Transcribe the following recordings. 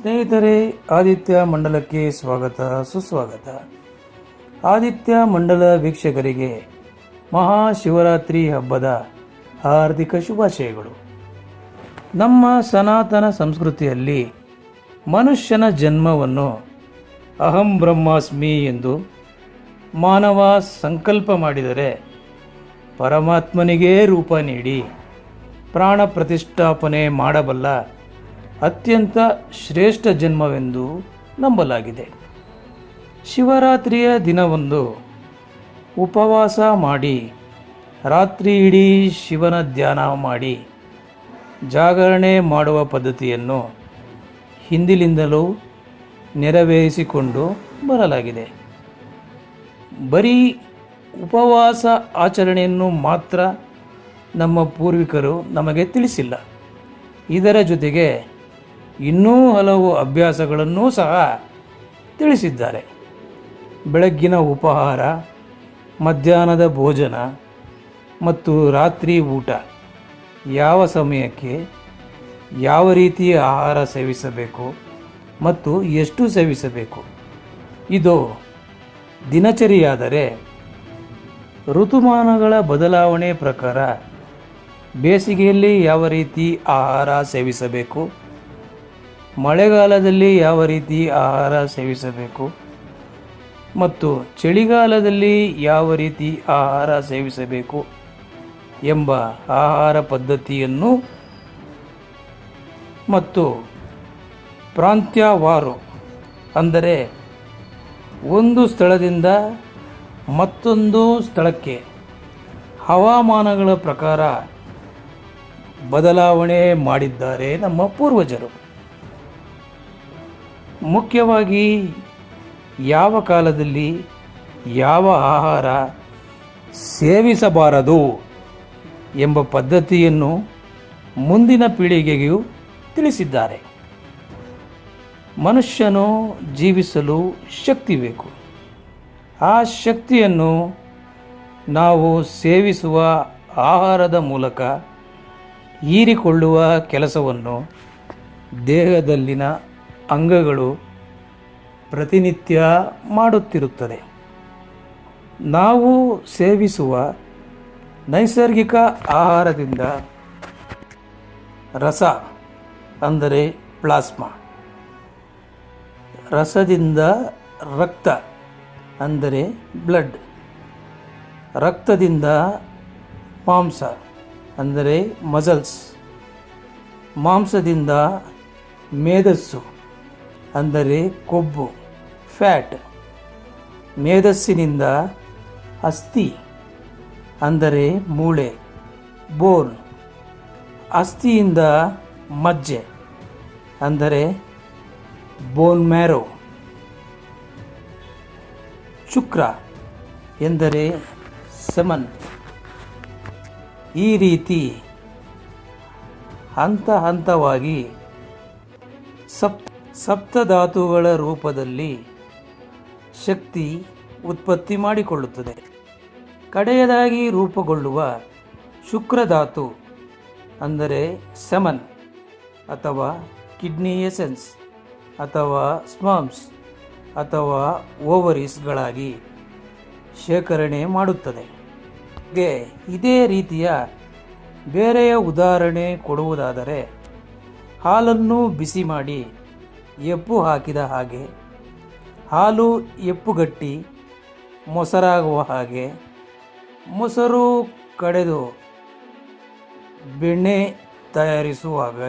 ಸ್ನೇಹಿತರೆ, ಆದಿತ್ಯ ಮಂಡಲಕ್ಕೆ ಸ್ವಾಗತ, ಸುಸ್ವಾಗತ. ಆದಿತ್ಯ ಮಂಡಲ ವೀಕ್ಷಕರಿಗೆ ಮಹಾಶಿವರಾತ್ರಿ ಹಬ್ಬದ ಹಾರ್ದಿಕ ಶುಭಾಶಯಗಳು. ನಮ್ಮ ಸನಾತನ ಸಂಸ್ಕೃತಿಯಲ್ಲಿ ಮನುಷ್ಯನ ಜನ್ಮವನ್ನು ಅಹಂ ಬ್ರಹ್ಮಾಸ್ಮಿ ಎಂದು ಮಾನವ ಸಂಕಲ್ಪ ಮಾಡಿದರೆ ಪರಮಾತ್ಮನಿಗೇ ರೂಪ ನೀಡಿ ಪ್ರಾಣ ಪ್ರತಿಷ್ಠಾಪನೆ ಮಾಡಬಲ್ಲ ಅತ್ಯಂತ ಶ್ರೇಷ್ಠ ಜನ್ಮವೆಂದು ನಂಬಲಾಗಿದೆ. ಶಿವರಾತ್ರಿಯ ದಿನವೊಂದು ಉಪವಾಸ ಮಾಡಿ, ರಾತ್ರಿ ಇಡೀ ಶಿವನ ಧ್ಯಾನ ಮಾಡಿ, ಜಾಗರಣೆ ಮಾಡುವ ಪದ್ಧತಿಯನ್ನು ಹಿಂದಿಲಿಂದಲೂ ನೆರವೇರಿಸಿಕೊಂಡು ಬರಲಾಗಿದೆ. ಬರೀ ಉಪವಾಸ ಆಚರಣೆಯನ್ನು ಮಾತ್ರ ನಮ್ಮ ಪೂರ್ವಿಕರು ನಮಗೆ ತಿಳಿಸಿಲ್ಲ. ಇದರ ಜೊತೆಗೆ ಇನ್ನೂ ಹಲವು ಅಭ್ಯಾಸಗಳನ್ನೂ ಸಹ ತಿಳಿಸಿದ್ದಾರೆ. ಬೆಳಗ್ಗಿನ ಉಪಹಾರ, ಮಧ್ಯಾಹ್ನದ ಭೋಜನ ಮತ್ತು ರಾತ್ರಿ ಊಟ ಯಾವ ಸಮಯಕ್ಕೆ ಯಾವ ರೀತಿಯ ಆಹಾರ ಸೇವಿಸಬೇಕು ಮತ್ತು ಎಷ್ಟು ಸೇವಿಸಬೇಕು? ಇದು ದಿನಚರಿಯಾದರೆ ಋತುಮಾನಗಳ ಬದಲಾವಣೆ ಪ್ರಕಾರ ಬೇಸಿಗೆಯಲ್ಲಿ ಯಾವ ರೀತಿ ಆಹಾರ ಸೇವಿಸಬೇಕು? ಮಳೆಗಾಲದಲ್ಲಿ ಯಾವ ರೀತಿ ಆಹಾರ ಸೇವಿಸಬೇಕು? ಮತ್ತು ಚಳಿಗಾಲದಲ್ಲಿ ಯಾವ ರೀತಿ ಆಹಾರ ಸೇವಿಸಬೇಕು? ಎಂಬ ಆಹಾರ ಪದ್ಧತಿಯನ್ನು ಮತ್ತು ಪ್ರಾಂತ್ಯವಾರು ಅಂದರೆ ಒಂದು ಸ್ಥಳದಿಂದ ಮತ್ತೊಂದು ಸ್ಥಳಕ್ಕೆ ಹವಾಮಾನಗಳ ಪ್ರಕಾರ ಬದಲಾವಣೆ ಮಾಡಿದ್ದಾರೆ ನಮ್ಮ ಪೂರ್ವಜರು. ಮುಖ್ಯವಾಗಿ ಯಾವ ಕಾಲದಲ್ಲಿ ಯಾವ ಆಹಾರ ಸೇವಿಸಬಾರದು ಎಂಬ ಪದ್ಧತಿಯನ್ನು ಮುಂದಿನ ಪೀಳಿಗೆಗೂ ತಿಳಿಸಿದ್ದಾರೆ. ಮನುಷ್ಯನು ಜೀವಿಸಲು ಶಕ್ತಿ ಬೇಕು. ಆ ಶಕ್ತಿಯನ್ನು ನಾವು ಸೇವಿಸುವ ಆಹಾರದ ಮೂಲಕ ಹೀರಿಕೊಳ್ಳುವ ಕೆಲಸವನ್ನು ದೇಹದಲ್ಲಿನ ಅಂಗಗಳು ಪ್ರತಿನಿತ್ಯ ಮಾಡುತ್ತಿರುತ್ತದೆ. ನಾವು ಸೇವಿಸುವ ನೈಸರ್ಗಿಕ ಆಹಾರದಿಂದ ರಸ ಅಂದರೆ ಪ್ಲಾಸ್ಮಾ. ರಸದಿಂದ ರಕ್ತ ಅಂದರೆ ಬ್ಲಡ್. ರಕ್ತದಿಂದ ಮಾಂಸ ಅಂದರೆ ಮಸಲ್ಸ್ ಮಾಂಸದಿಂದ ಮೇಧಸ್ಸು ಅಂದರೆ ಕೊಬ್ಬು, ಫ್ಯಾಟ್, ಮೇಧಸ್ಸಿನಿಂದ ಅಸ್ಥಿ, ಅಂದರೆ ಮೂಳೆ, ಬೋನ್, ಅಸ್ಥಿಯಿಂದ ಮಜ್ಜೆ, ಅಂದರೆ ಬೋನ್ ಮ್ಯಾರೋ, ಶುಕ್ರ ಎಂದರೆ ಸಮನ್. ಈ ರೀತಿ ಹಂತ ಹಂತವಾಗಿ ಸಪ್ ಸಪ್ತಧಾತುಗಳ ರೂಪದಲ್ಲಿ ಶಕ್ತಿ ಉತ್ಪತ್ತಿ ಮಾಡಿಕೊಳ್ಳುತ್ತದೆ. ಕಡೆಯದಾಗಿ ರೂಪುಗೊಳ್ಳುವ ಶುಕ್ರಧಾತು ಅಂದರೆ ಸೆಮನ್ ಅಥವಾ ಕಿಡ್ನಿ ಎಸೆನ್ಸ್ ಅಥವಾ ಸ್ಮಾಮ್ಸ್ ಅಥವಾ ಓವರೀಸ್ಗಳಾಗಿ ಶೇಖರಣೆ ಮಾಡುತ್ತದೆ. ಇದೇ ರೀತಿಯ ಬೇರೆಯ ಉದಾಹರಣೆ ಕೊಡುವುದಾದರೆ ಹಾಲನ್ನು ಬಿಸಿ ಮಾಡಿ ಎಪ್ಪು ಹಾಕಿದ ಹಾಗೆ, ಹಾಲು ಎಪ್ಪುಗಟ್ಟಿ ಮೊಸರಾಗುವ ಹಾಗೆ, ಮೊಸರು ಕಡೆದು ಬೆಣ್ಣೆ ತಯಾರಿಸುವಾಗ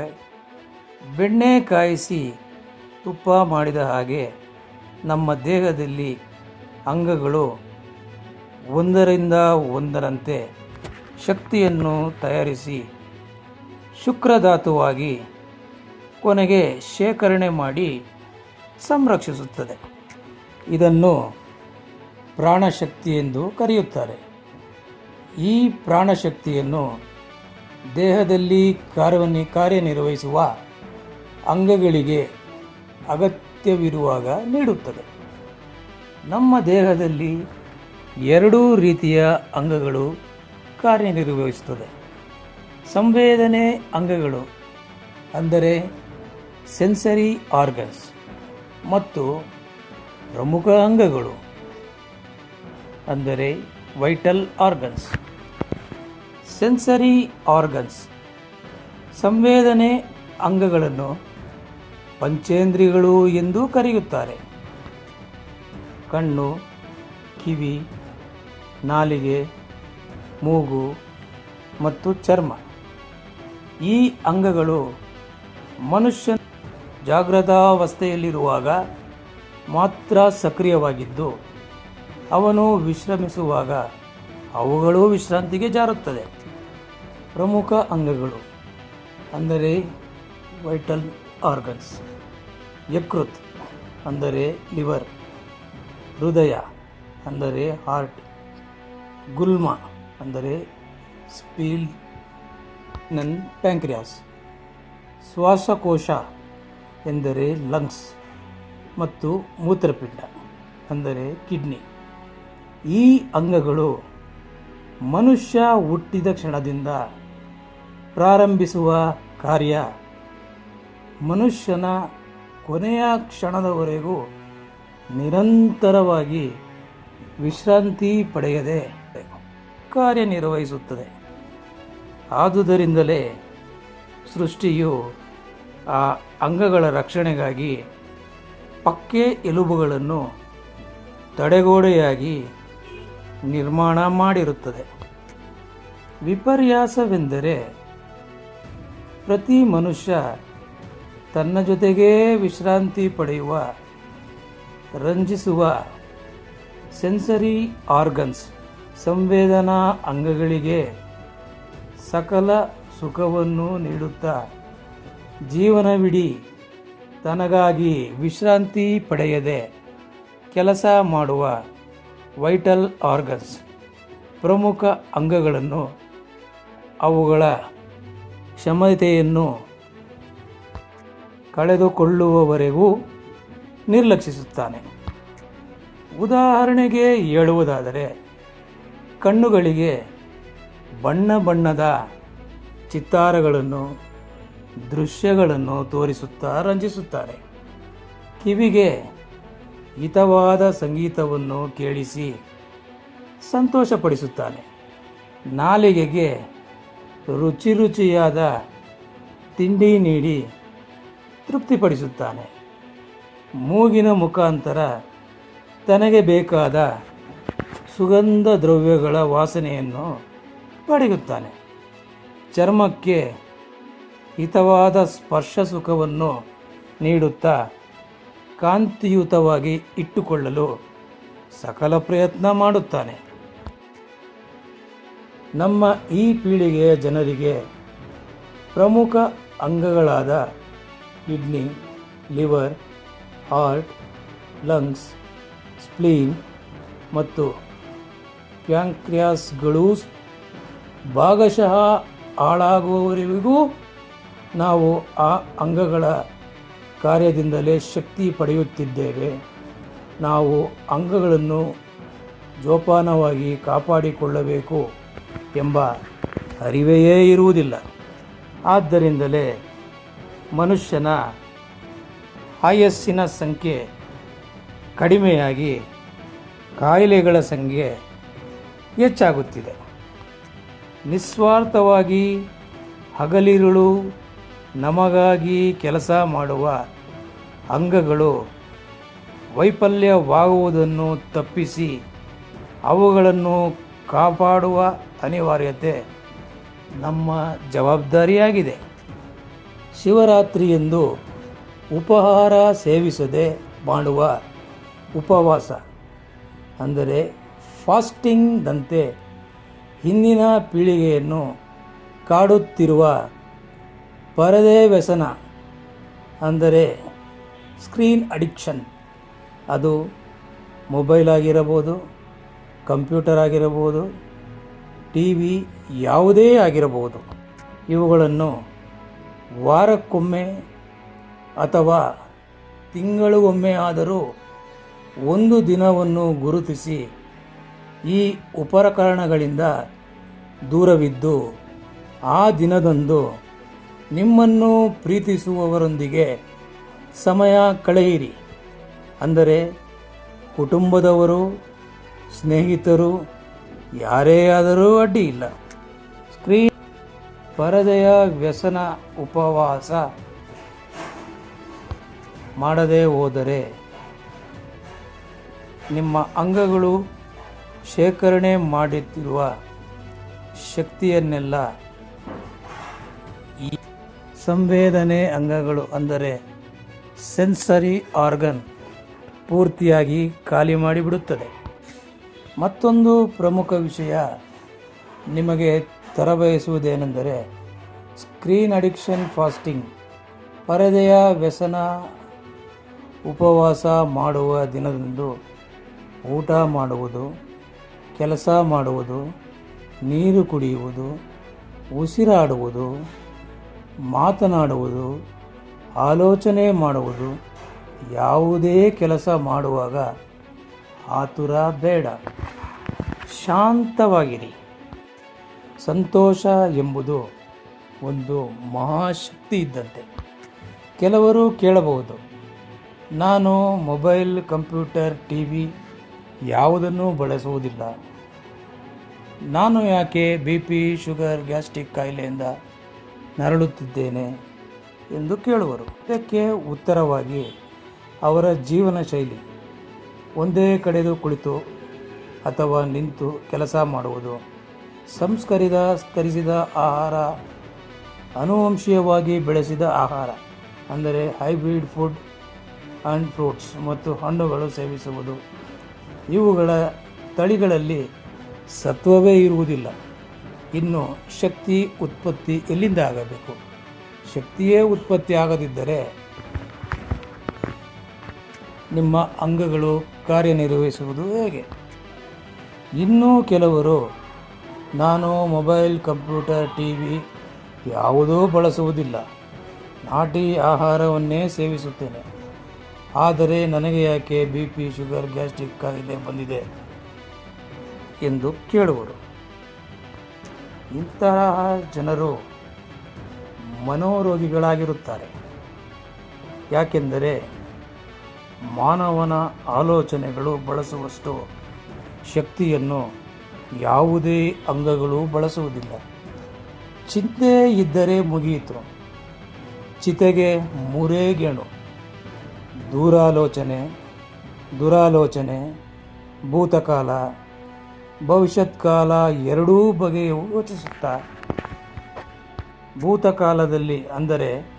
ಬೆಣ್ಣೆ ಕಾಯಿಸಿ ತುಪ್ಪ ಮಾಡಿದ ಹಾಗೆ ನಮ್ಮ ದೇಹದಲ್ಲಿ ಅಂಗಗಳು ಒಂದರಿಂದ ಒಂದರಂತೆ ಶಕ್ತಿಯನ್ನು ತಯಾರಿಸಿ ಶುಕ್ರಧಾತುವಾಗಿ ಕೊನೆಗೆ ಶೇಖರಣೆ ಮಾಡಿ ಸಂರಕ್ಷಿಸುತ್ತದೆ. ಇದನ್ನು ಪ್ರಾಣಶಕ್ತಿ ಎಂದು ಕರೆಯುತ್ತಾರೆ. ಈ ಪ್ರಾಣಶಕ್ತಿಯನ್ನು ದೇಹದಲ್ಲಿ ಕಾರ್ಯವನ್ನು ಕಾರ್ಯನಿರ್ವಹಿಸುವ ಅಂಗಗಳಿಗೆ ಅಗತ್ಯವಿರುವಾಗ ನೀಡುತ್ತದೆ. ನಮ್ಮ ದೇಹದಲ್ಲಿ ಎರಡೂ ರೀತಿಯ ಅಂಗಗಳು ಕಾರ್ಯನಿರ್ವಹಿಸುತ್ತದೆ. ಸಂವೇದನೆ ಅಂಗಗಳು, ಅಂದರೆ ಸೆನ್ಸರಿ ಆರ್ಗನ್ಸ್ ಮತ್ತು ಪ್ರಮುಖ ಅಂಗಗಳು, ಅಂದರೆ ವೈಟಲ್ ಆರ್ಗನ್ಸ್ ಸೆನ್ಸರಿ ಆರ್ಗನ್ಸ್ ಸಂವೇದನೆ ಅಂಗಗಳನ್ನು ಪಂಚೇಂದ್ರಿಗಳು ಎಂದು ಕರೆಯುತ್ತಾರೆ. ಕಣ್ಣು, ಕಿವಿ, ನಾಲಿಗೆ, ಮೂಗು ಮತ್ತು ಚರ್ಮ. ಈ ಅಂಗಗಳು ಮನುಷ್ಯ ಜಾಗೃತಾವಸ್ಥೆಯಲ್ಲಿರುವಾಗ ಮಾತ್ರ ಸಕ್ರಿಯವಾಗಿದ್ದು ಅವನು ವಿಶ್ರಮಿಸುವಾಗ ಅವುಗಳು ವಿಶ್ರಾಂತಿಗೆ ಜಾರುತ್ತದೆ. ಪ್ರಮುಖ ಅಂಗಗಳು ಅಂದರೆ ವೈಟಲ್ ಆರ್ಗನ್ಸ್ ಯಕೃತ್ ಅಂದರೆ ಲಿವರ್, ಹೃದಯ ಅಂದರೆ ಹಾರ್ಟ್ ಗುಲ್ಮ ಅಂದರೆ ಸ್ಪೀಲ್ ನನ್ ಪ್ಯಾಂಕ್ರಿಯಾಸ್ ಶ್ವಾಸಕೋಶ ಎಂದರೆ ಲಂಗ್ಸ್ ಮತ್ತು ಮೂತ್ರಪಿಂಡ, ಅಂದರೆ ಕಿಡ್ನಿ ಈ ಅಂಗಗಳು ಮನುಷ್ಯ ಹುಟ್ಟಿದ ಕ್ಷಣದಿಂದ ಪ್ರಾರಂಭಿಸುವ ಕಾರ್ಯ ಮನುಷ್ಯನ ಕೊನೆಯ ಕ್ಷಣದವರೆಗೂ ನಿರಂತರವಾಗಿ ವಿಶ್ರಾಂತಿ ಪಡೆಯದೆ ಕಾರ್ಯನಿರ್ವಹಿಸುತ್ತದೆ. ಆದುದರಿಂದಲೇ ಸೃಷ್ಟಿಯು ಆ ಅಂಗಗಳ ರಕ್ಷಣೆಗಾಗಿ ಪಕ್ಕೆ ಎಲುಬುಗಳನ್ನು ತಡೆಗೋಡೆಯಾಗಿ ನಿರ್ಮಾಣ ಮಾಡಿರುತ್ತದೆ. ವಿಪರ್ಯಾಸವೆಂದರೆ ಪ್ರತಿ ಮನುಷ್ಯ ತನ್ನ ಜೊತೆಗೇ ವಿಶ್ರಾಂತಿ ಪಡೆಯುವ, ರಂಜಿಸುವ ಸೆನ್ಸರಿ ಆರ್ಗನ್ಸ್ ಸಂವೇದನಾ ಅಂಗಗಳಿಗೆ ಸಕಲ ಸುಖವನ್ನು ನೀಡುತ್ತಾ ಜೀವನವಿಡೀ ತನಗಾಗಿ ವಿಶ್ರಾಂತಿ ಪಡೆಯದೆ ಕೆಲಸ ಮಾಡುವ ವೈಟಲ್ ಆರ್ಗನ್ಸ್ ಪ್ರಮುಖ ಅಂಗಗಳನ್ನು ಅವುಗಳ ಕ್ಷಮತೆಯನ್ನು ಕಳೆದುಕೊಳ್ಳುವವರೆಗೂ ನಿರ್ಲಕ್ಷಿಸುತ್ತಾನೆ. ಉದಾಹರಣೆಗೆ ಹೇಳುವುದಾದರೆ, ಕಣ್ಣುಗಳಿಗೆ ಬಣ್ಣ ಬಣ್ಣದ ಚಿತ್ತಾರಗಳನ್ನು ದೃಶ್ಯಗಳನ್ನು ತೋರಿಸುತ್ತಾ ರಂಜಿಸುತ್ತಾರೆ. ಕಿವಿಗೆ ಹಿತವಾದ ಸಂಗೀತವನ್ನು ಕೇಳಿಸಿ ಸಂತೋಷಪಡಿಸುತ್ತಾನೆ. ನಾಲಿಗೆಗೆ ರುಚಿ ರುಚಿಯಾದ ತಿಂಡಿ ನೀಡಿ ತೃಪ್ತಿಪಡಿಸುತ್ತಾನೆ. ಮೂಗಿನ ಮುಖಾಂತರ ತನಗೆ ಬೇಕಾದ ಸುಗಂಧ ದ್ರವ್ಯಗಳ ವಾಸನೆಯನ್ನು ಪಡೆಯುತ್ತಾನೆ. ಚರ್ಮಕ್ಕೆ ಹಿತವಾದ ಸ್ಪರ್ಶ ಸುಖವನ್ನು ನೀಡುತ್ತಾ ಕಾಂತಿಯುತವಾಗಿ ಇಟ್ಟುಕೊಳ್ಳಲು ಸಕಲ ಪ್ರಯತ್ನ ಮಾಡುತ್ತಾನೆ. ನಮ್ಮ ಈ ಪೀಳಿಗೆಯ ಜನರಿಗೆ ಪ್ರಮುಖ ಅಂಗಗಳಾದ kidney, liver, heart, lungs, spleen ಮತ್ತು ಪ್ಯಾಂಕ್ರಿಯಾಸ್ಗಳು ಭಾಗಶಃ ಹಾಳಾಗುವವರೆಗೂ ನಾವು ಆ ಅಂಗಗಳ ಕಾರ್ಯದಿಂದಲೇ ಶಕ್ತಿ ಪಡೆಯುತ್ತಿದ್ದೇವೆ. ನಾವು ಅಂಗಗಳನ್ನು ಜೋಪಾನವಾಗಿ ಕಾಪಾಡಿಕೊಳ್ಳಬೇಕು ಎಂಬ ಅರಿವೆಯೇ ಇರುವುದಿಲ್ಲ. ಆದ್ದರಿಂದಲೇ ಮನುಷ್ಯನ ಆಯಸ್ಸಿನ ಸಂಖ್ಯೆ ಕಡಿಮೆಯಾಗಿ ಕಾಯಿಲೆಗಳ ಸಂಖ್ಯೆ ಹೆಚ್ಚಾಗುತ್ತಿದೆ. ನಿಸ್ವಾರ್ಥವಾಗಿ ಹಗಲಿರುಳು ನಮಗಾಗಿ ಕೆಲಸ ಮಾಡುವ ಅಂಗಗಳು ವೈಫಲ್ಯವಾಗುವುದನ್ನು ತಪ್ಪಿಸಿ ಅವುಗಳನ್ನು ಕಾಪಾಡುವ ಅನಿವಾರ್ಯತೆ ನಮ್ಮ ಜವಾಬ್ದಾರಿಯಾಗಿದೆ. ಶಿವರಾತ್ರಿಯಂದು ಉಪಹಾರ ಸೇವಿಸದೆ ಮಾಡುವ ಉಪವಾಸ, ಅಂದರೆ ಫಾಸ್ಟಿಂಗ್ದಂತೆ ಹಿಂದಿನ ಪೀಳಿಗೆಯನ್ನು ಕಾಡುತ್ತಿರುವ ಪರದೆ ವ್ಯಸನ ಅಂದರೆ ಸ್ಕ್ರೀನ್ ಅಡಿಕ್ಷನ್. ಅದು ಮೊಬೈಲ್ ಆಗಿರಬಹುದು, ಕಂಪ್ಯೂಟರ್ ಆಗಿರಬಹುದು ಟಿ ವಿ ಯಾವುದೇ ಆಗಿರಬಹುದು. ಇವುಗಳನ್ನು ವಾರಕ್ಕೊಮ್ಮೆ ಅಥವಾ ತಿಂಗಳಿಗೊಮ್ಮೆ ಆದರೂ ಒಂದು ದಿನವನ್ನು ಗುರುತಿಸಿ ಈ ಉಪಕರಣಗಳಿಂದ ದೂರವಿದ್ದು ಆ ದಿನದಂದು ನಿಮ್ಮನ್ನು ಪ್ರೀತಿಸುವವರೊಂದಿಗೆ ಸಮಯ ಕಳೆಯಿರಿ. ಅಂದರೆ ಕುಟುಂಬದವರು, ಸ್ನೇಹಿತರು, ಯಾರೇ ಆದರೂ ಅಡ್ಡಿ ಇಲ್ಲ. ಸ್ಕ್ರೀನ್ ಪರದೆಯ ವ್ಯಸನ ಉಪವಾಸ ಮಾಡದೇ ಹೋದರೆ ನಿಮ್ಮ ಅಂಗಗಳು ಶೇಖರಣೆ ಮಾಡುತ್ತಿರುವ ಶಕ್ತಿಯನ್ನೆಲ್ಲ ಸಂವೇದನೆ ಅಂಗಗಳು ಅಂದರೆ ಸೆನ್ಸರಿ ಆರ್ಗನ್ ಪೂರ್ತಿಯಾಗಿ ಖಾಲಿ ಮಾಡಿಬಿಡುತ್ತದೆ. ಮತ್ತೊಂದು ಪ್ರಮುಖ ವಿಷಯ ನಿಮಗೆ ತರಬಯಸುವುದೇನೆಂದರೆ ಸ್ಕ್ರೀನ್ ಅಡಿಕ್ಷನ್ ಫಾಸ್ಟಿಂಗ್, ಪರದೆಯ ವ್ಯಸನ ಉಪವಾಸ ಮಾಡುವ ದಿನದಂದು ಊಟ ಮಾಡುವುದು, ಕೆಲಸ ಮಾಡುವುದು, ನೀರು ಕುಡಿಯುವುದು, ಉಸಿರಾಡುವುದು ಮಾತನಾಡುವುದು, ಆಲೋಚನೆ ಮಾಡುವುದು, ಯಾವುದೇ ಕೆಲಸ ಮಾಡುವಾಗ ಆತುರ ಬೇಡ. ಶಾಂತವಾಗಿರಿ. ಸಂತೋಷ ಎಂಬುದು ಒಂದು ಮಹಾಶಕ್ತಿ ಇದ್ದಂತೆ. ಕೆಲವರು ಕೇಳಬಹುದು, ನಾನು ಮೊಬೈಲ್, ಕಂಪ್ಯೂಟರ್ ಟಿ ವಿ ಯಾವುದನ್ನೂ ಬಳಸುವುದಿಲ್ಲ. ನಾನು ಯಾಕೆ ಬಿ ಪಿ, ಶುಗರ್, ಗ್ಯಾಸ್ಟ್ರಿಕ್ ಕಾಯಿಲೆಯಿಂದ ನರಳುತ್ತಿದ್ದೇನೆ ಎಂದು ಕೇಳುವರು. ಇದಕ್ಕೆ ಉತ್ತರವಾಗಿ ಅವರ ಜೀವನ ಶೈಲಿ. ಒಂದೇ ಕಡೆದು ಕುಳಿತು ಅಥವಾ ನಿಂತು ಕೆಲಸ ಮಾಡುವುದು, ಸಂಸ್ಕರಿದ, ಸ್ಕರಿಸಿದ ಆಹಾರ, ಅನುವಂಶೀಯವಾಗಿ ಬೆಳೆಸಿದ ಆಹಾರ, ಅಂದರೆ ಹೈಬ್ರಿಡ್ ಫುಡ್ ಆ್ಯಂಡ್ ಫ್ರೂಟ್ಸ್ ಮತ್ತು ಹಣ್ಣುಗಳು ಸೇವಿಸುವುದು. ಇವುಗಳ ತಳಿಗಳಲ್ಲಿ ಸತ್ವವೇ ಇರುವುದಿಲ್ಲ. ಇನ್ನು ಶಕ್ತಿ ಉತ್ಪತ್ತಿ ಎಲ್ಲಿಂದ ಆಗಬೇಕು? ಶಕ್ತಿಯೇ ಉತ್ಪತ್ತಿ ಆಗದಿದ್ದರೆ ನಿಮ್ಮ ಅಂಗಗಳು ಕಾರ್ಯನಿರ್ವಹಿಸುವುದು ಹೇಗೆ? ಇನ್ನೂ ಕೆಲವರು, ನಾನು ಮೊಬೈಲ್, ಕಂಪ್ಯೂಟರ್ ಟಿ ವಿ ಯಾವುದೂ ಬಳಸುವುದಿಲ್ಲ. ನಾಟಿ ಆಹಾರವನ್ನೇ ಸೇವಿಸುತ್ತೇನೆ. ಆದರೆ ನನಗೆ ಯಾಕೆ ಬಿ ಪಿ, ಶುಗರ್, ಗ್ಯಾಸ್ಟ್ರಿಕ್ ಕಾಯಿಲೆ ಬಂದಿದೆ ಎಂದು ಕೇಳುವರು. ಇಂತಹ ಜನರು ಮನೋರೋಗಿಗಳಾಗಿರುತ್ತಾರೆ. ಯಾಕೆಂದರೆ ಮಾನವನ ಆಲೋಚನೆಗಳು ಬಳಸುವಷ್ಟು ಶಕ್ತಿಯನ್ನು ಯಾವುದೇ ಅಂಗಗಳು ಬಳಸುವುದಿಲ್ಲ. ಚಿಂತೆ ಇದ್ದರೆ ಮುಗಿಯಿತು. ಚಿತೆಗೆ ಮೂರೇ ಗೇಣು. ದೂರಾಲೋಚನೆ, ದುರಾಲೋಚನೆ, ಭೂತಕಾಲ ಭವಿಷ್ಯತ್ಕಾಲ ಎರಡೂ ಬಗೆಯ ಯೋಚಿಸುತ್ತಾ. ಭೂತಕಾಲದಲ್ಲಿ ಅಂದರೆ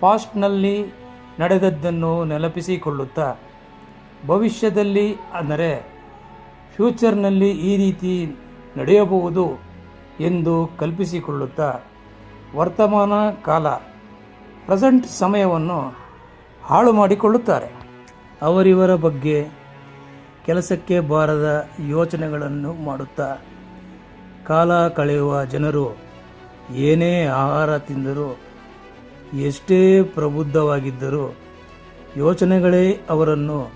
ಪಾಸ್ಟ್ನಲ್ಲಿ ನಡೆದದ್ದನ್ನು ನೆನಪಿಸಿಕೊಳ್ಳುತ್ತಾ. ಭವಿಷ್ಯದಲ್ಲಿ ಅಂದರೆ ಫ್ಯೂಚರ್ನಲ್ಲಿ ಈ ರೀತಿ ನಡೆಯಬಹುದು ಎಂದು ಕಲ್ಪಿಸಿಕೊಳ್ಳುತ್ತಾ. ವರ್ತಮಾನ ಕಾಲ, ಪ್ರೆಸೆಂಟ್ ಸಮಯವನ್ನು ಹಾಳು ಮಾಡಿಕೊಳ್ಳುತ್ತಾರೆ ಅವರಿವರ ಬಗ್ಗೆ ಕೆಲಸಕ್ಕೆ ಬಾರದ ಯೋಚನೆಗಳನ್ನು ಮಾಡುತ್ತಾ ಕಾಲ ಕಳೆಯುವ ಜನರು ಏನೇ ಆಹಾರ ತಿಂದರೂ ಎಷ್ಟೇ ಪ್ರಬುದ್ಧವಾಗಿದ್ದರೂ ಯೋಚನೆಗಳೇ ಅವರನ್ನು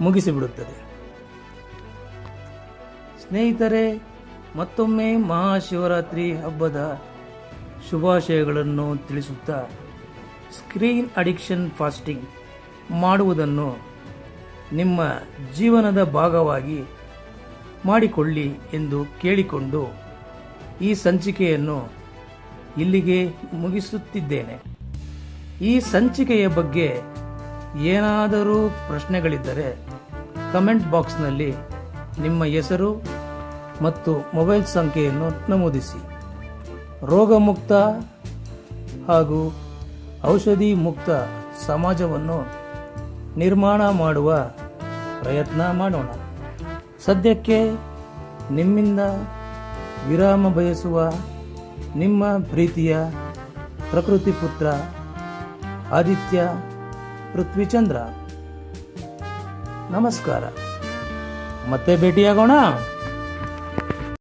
ಮುಗಿಸಿಬಿಡುತ್ತದೆ. ಸ್ನೇಹಿತರೆ, ಮತ್ತೊಮ್ಮೆ ಮಹಾಶಿವರಾತ್ರಿ ಹಬ್ಬದ ಶುಭಾಶಯಗಳನ್ನು ತಿಳಿಸುತ್ತಾ ಸ್ಕ್ರೀನ್ ಅಡಿಕ್ಷನ್ ಫಾಸ್ಟಿಂಗ್ ಮಾಡುವುದನ್ನು ನಿಮ್ಮ ಜೀವನದ ಭಾಗವಾಗಿ ಮಾಡಿಕೊಳ್ಳಿ ಎಂದು ಕೇಳಿಕೊಂಡು ಈ ಸಂಚಿಕೆಯನ್ನು ಇಲ್ಲಿಗೆ ಮುಗಿಸುತ್ತಿದ್ದೇನೆ. ಈ ಸಂಚಿಕೆಯ ಬಗ್ಗೆ ಏನಾದರೂ ಪ್ರಶ್ನೆಗಳಿದ್ದರೆ ಕಮೆಂಟ್ ಬಾಕ್ಸ್ನಲ್ಲಿ ನಿಮ್ಮ ಹೆಸರು ಮತ್ತು ಮೊಬೈಲ್ ಸಂಖ್ಯೆಯನ್ನು ನಮೂದಿಸಿ. ರೋಗಮುಕ್ತ ಹಾಗೂ ಔಷಧಿ ಮುಕ್ತ ಸಮಾಜವನ್ನು ನಿರ್ಮಾಣ ಮಾಡುವ ಪ್ರಯತ್ನ ಮಾಡೋಣ. ಸದ್ಯಕ್ಕೆ ನಿಮ್ಮಿಂದ ವಿರಾಮ ಬಯಸುವ ನಿಮ್ಮ ಪ್ರೀತಿಯ ಪ್ರಕೃತಿ ಪುತ್ರ ಆದಿತ್ಯ ಪೃಥ್ವಿಚಂದ್ರ. ನಮಸ್ಕಾರ. ಮತ್ತೆ ಭೇಟಿಯಾಗೋಣ?